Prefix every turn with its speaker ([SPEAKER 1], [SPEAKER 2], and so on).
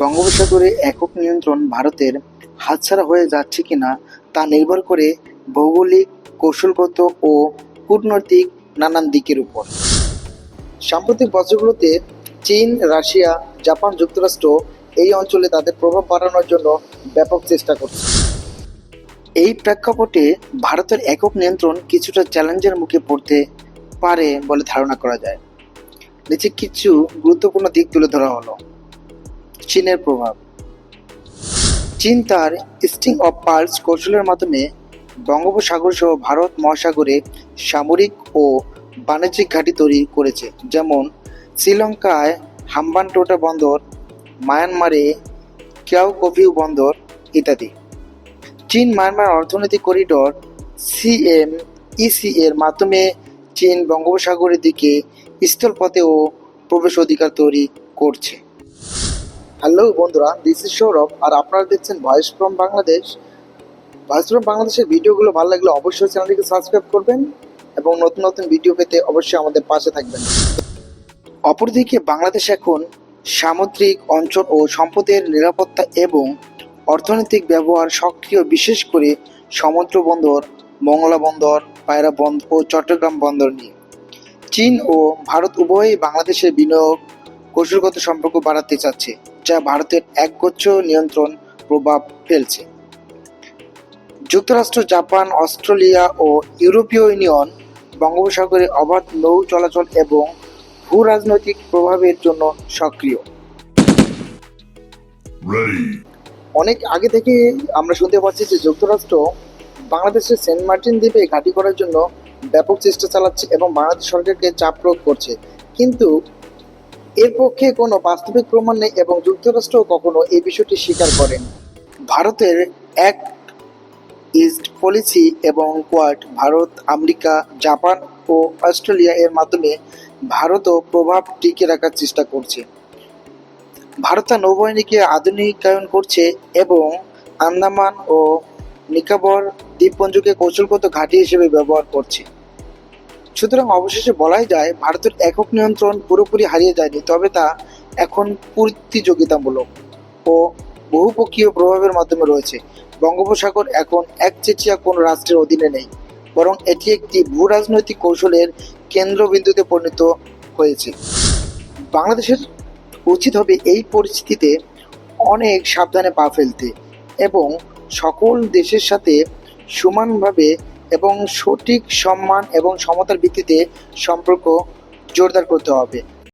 [SPEAKER 1] বঙ্গোপসাগরে একক নিয়ন্ত্রণ ভারতের হাতছাড়া হয়ে যাচ্ছে কিনা তা নির্ভর করে ভৌগোলিক, কৌশলগত ও কূটনৈতিক নানান দিকের উপর। সাম্প্রতিক বছরগুলোতে চীন, রাশিয়া, জাপান যুক্তরাষ্ট্র এই অঞ্চলে তাদের প্রভাব বাড়ানোর জন্য ব্যাপক চেষ্টা করছে। এই প্রেক্ষাপটে ভারতের একক নিয়ন্ত্রণ কিছুটা চ্যালেঞ্জের মুখে পড়তে পারে বলে ধারণা করা যায়। নিচে কিছু গুরুত্বপূর্ণ দিক তুলে ধরা হলো। চীনের প্রভাব। চীন তার স্টিং অফ পার্লস কৌশলের মাধ্যমে বঙ্গোপসাগর সহ ভারত মহাসাগরে সামরিক ও বাণিজ্যিক ঘাঁটি তৈরি করেছে, যেমন শ্রীলঙ্কায় হাম্বানটোটা বন্দর, মায়ানমারে কিয়াওকভিউ বন্দর ইত্যাদি। চীন মায়ানমার অর্থনৈতিক করিডোর সিএম ইসি এর মাধ্যমে চীন বঙ্গোপসাগরের দিকে স্থলপথেও প্রবেশ অধিকার তৈরি করছে। হ্যালো বন্ধুরা দিস ইজ সৌরভ, আর আপনারা দেখছেন voice from Bangladesh voice from বাংলাদেশের ভিডিওগুলো ভালো লাগলে অবশ্যই চ্যানেলটিকে সাবস্ক্রাইব করবেন এবং নতুন নতুন ভিডিও পেতে অবশ্যই আমাদের পাশে থাকবেন। অপরদিকে বাংলাদেশ এখন সামুদ্রিক অঞ্চল ও সম্পদের নিরাপত্তা এবং অর্থনৈতিক ব্যবহার সক্রিয়, বিশেষ করে সমুদ্র বন্দর, মংলা বন্দর, পায়রা বন্দর ও চট্টগ্রাম বন্দর নিয়ে। চীন ও ভারত উভয়ই বাংলাদেশের বিনিয়োগ কৌশলগত সম্পর্ক বাড়াতে চাচ্ছে। যা ভারতের একগুচ্ছ নিয়ন্ত্রণ প্রভাব ফেলছে। যুক্তরাষ্ট্র জাপান অস্ট্রেলিয়া ও ইউরোপীয় ইউনিয়ন বঙ্গোপসাগরে অবাধ নৌ চলাচল এবং ভূ রাজনৈতিক প্রভাবের জন্য সক্রিয়। অনেক আগে থেকে আমরা শুনতে পাচ্ছি যে যুক্তরাষ্ট্র বাংলাদেশের সেন্ট মার্টিন দ্বীপে ঘাঁটি করার জন্য ব্যাপক চেষ্টা চালাচ্ছে এবং বাংলাদেশ সরকারকে চাপ প্রয়োগ করছে। কিন্তু এর পক্ষে কোনো বাস্তবিক প্রমাণ নেই এবং যুক্তরাষ্ট্র কখনো এই বিষয়টি স্বীকার করেন। ভারতের এক ইস্ট পলিসি এবং কোয়াড ভারত, আমেরিকা, জাপান ও অস্ট্রেলিয়া এর মাধ্যমে ভারতও প্রভাব টিকে রাখার চেষ্টা করছে। ভারত নৌবাহিনীকে আধুনিকায়ন করছে এবং আন্দামান ও নিকোবর দ্বীপপুঞ্জকে কৌশলগত ঘাঁটি হিসেবে ব্যবহার করছে। সুতরাং অবশেষে বলাই যায়, ভারতের একক নিয়ন্ত্রণ পুরোপুরি হারিয়ে যায়নি, তবে তা এখন প্রতিযোগিতামূলক ও বহুপক্ষীয় প্রভাবের মাধ্যমে রয়েছে। বঙ্গোপসাগর এখন একচেচিয়া কোনো রাষ্ট্রের অধীনে নেই, বরং এটি একটি ভূ রাজনৈতিক কৌশলের কেন্দ্রবিন্দুতে পরিণত হয়েছে। বাংলাদেশের উচিত হবে এই পরিস্থিতিতে অনেক সাবধানে পা ফেলতে এবং সকল দেশের সাথে সমানভাবে এবং সঠিক সম্মান এবং সমতার ভিত্তিতে সম্পর্ক জোরদার করতে হবে।